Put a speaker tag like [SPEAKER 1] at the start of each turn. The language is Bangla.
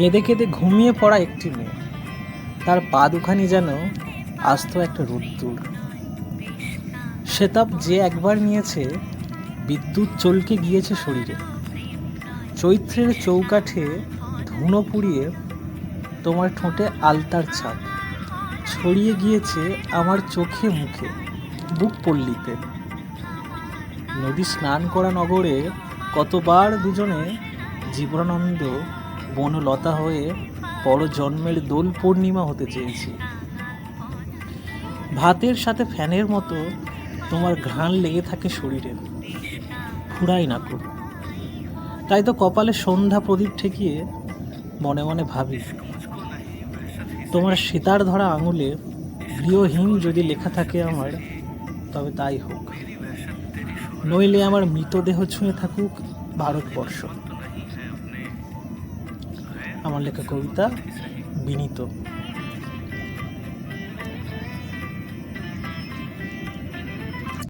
[SPEAKER 1] কেঁদে কেঁদে ঘুমিয়ে পড়া একটি মেয়ে। তার পা দুখানি যেন আস্ত একটা রোদ্দুর। সেতাব যে একবার নিয়েছে, বিদ্যুৎ চলকে গিয়েছে শরীরে। চৈত্রের চৌকাঠে ধুনো পুড়িয়ে তোমার ঠোঁটে আলতার ছাপ। ছড়িয়ে গিয়েছে আমার চোখে মুখে, বুক পল্লীতে। নদী স্নান করা নগরে কতবার দুজনে জীবনানন্দ বনলতা হয়ে পরজন্মের দোল পূর্ণিমা হতে চেয়েছি। ভাতের সাথে ফ্যানের মতো তোমার ঘ্রাণ লেগে থাকে শরীরে ফুরাই না কো তাই তো কপালে সন্ধ্যা প্রদীপ ঠেকিয়ে মনে মনে ভাবি, তোমার সীতার ধরা আঙুলে গৃহহীন যদি লেখা থাকে আমার, তবে তাই হোক। নইলে আমার মৃতদেহ ছুঁয়ে থাকুক ভারতবর্ষ। আমার লেখা কবিতা বিনীত।